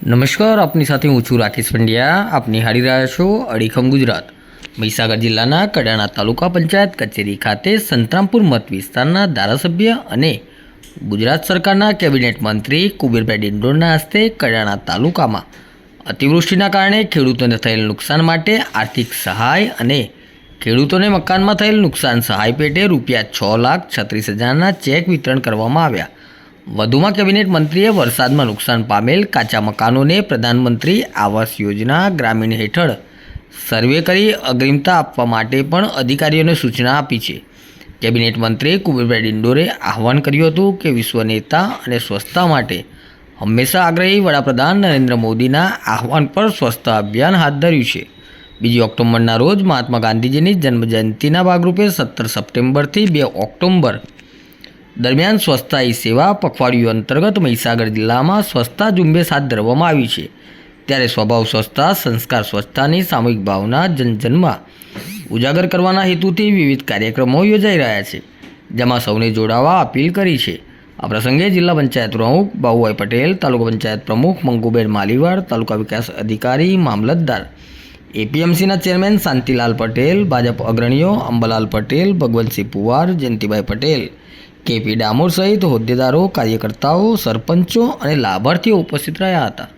નમસ્કાર, આપની સાથે હું છું રાકેશ પંડ્યા. આપ નિહાળી રહ્યા છો અડીખમ ગુજરાત. મહીસાગર જિલ્લાના કડાણા તાલુકા પંચાયત કચેરી ખાતે સંતરામપુર મત વિસ્તારના ધારાસભ્ય અને ગુજરાત સરકારના કેબિનેટ મંત્રી કુબેરભાઈ ડિંડોરના હસ્તે કડાણા તાલુકામાં અતિવૃષ્ટિના કારણે ખેડૂતોને થયેલ નુકસાન માટે આર્થિક સહાય અને ખેડૂતોને મકાનમાં થયેલ નુકસાન સહાય પેટે રૂપિયા છ લાખ છત્રીસ હજારના ચેક વિતરણ કરવામાં આવ્યા. વધુમાં કેબિનેટ મંત્રીએ વરસાદમાં નુકસાન પામેલ કાચા મકાનોને પ્રધાનમંત્રી આવાસ યોજના ગ્રામીણ હેઠળ સર્વે કરી અગ્રિમતા આપવા માટે પણ અધિકારીઓને સૂચના આપી છે. કેબિનેટ મંત્રી કુબેરભાઈ ડિંડોરે આહવાન કર્યું હતું કે વિશ્વ નેતા અને સ્વચ્છતા માટે હંમેશા આગ્રહી વડાપ્રધાન નરેન્દ્ર મોદીના આહવાન પર સ્વચ્છતા અભિયાન હાથ ધર્યું છે. બીજી ઓક્ટોબરના રોજ મહાત્મા ગાંધીજીની જન્મજયંતિના ભાગરૂપે સત્તર સપ્ટેમ્બરથી બે ઓક્ટોબર દરમિયાન સ્વચ્છતા એ સેવા પખવાડિયું અંતર્ગત મહીસાગર જિલ્લામાં સ્વચ્છતા ઝુંબેશ હાથ ધરવામાં આવી છે. ત્યારે સ્વભાવ સ્વચ્છતા સંસ્કાર સ્વચ્છતાની સામૂહિક ભાવના જનજનમાં ઉજાગર કરવાના હેતુથી વિવિધ કાર્યક્રમો યોજાઈ રહ્યા છે. જેમાં સૌને જોડાવા અપીલ કરી છે. આ પ્રસંગે જિલ્લા પંચાયત પ્રમુખ બાબુભાઈ પટેલ, તાલુકા પંચાયત પ્રમુખ મંગુબેન માલીવાડ તાલુકા વિકાસ અધિકારી મામલતદાર, એપીએમસીના ચેરમેન શાંતિલાલ પટેલ, ભાજપ અગ્રણીઓ અંબલાલ પટેલ, ભગવંતસિંહ પુવાર, જયંતિભાઈ પટેલ કેપી ડામોર સહિત હોદ્દેદારો કાર્યકર્તાઓ સરપંચો અને લાભાર્થીઓ ઉપસ્થિત રહ્યા હતા.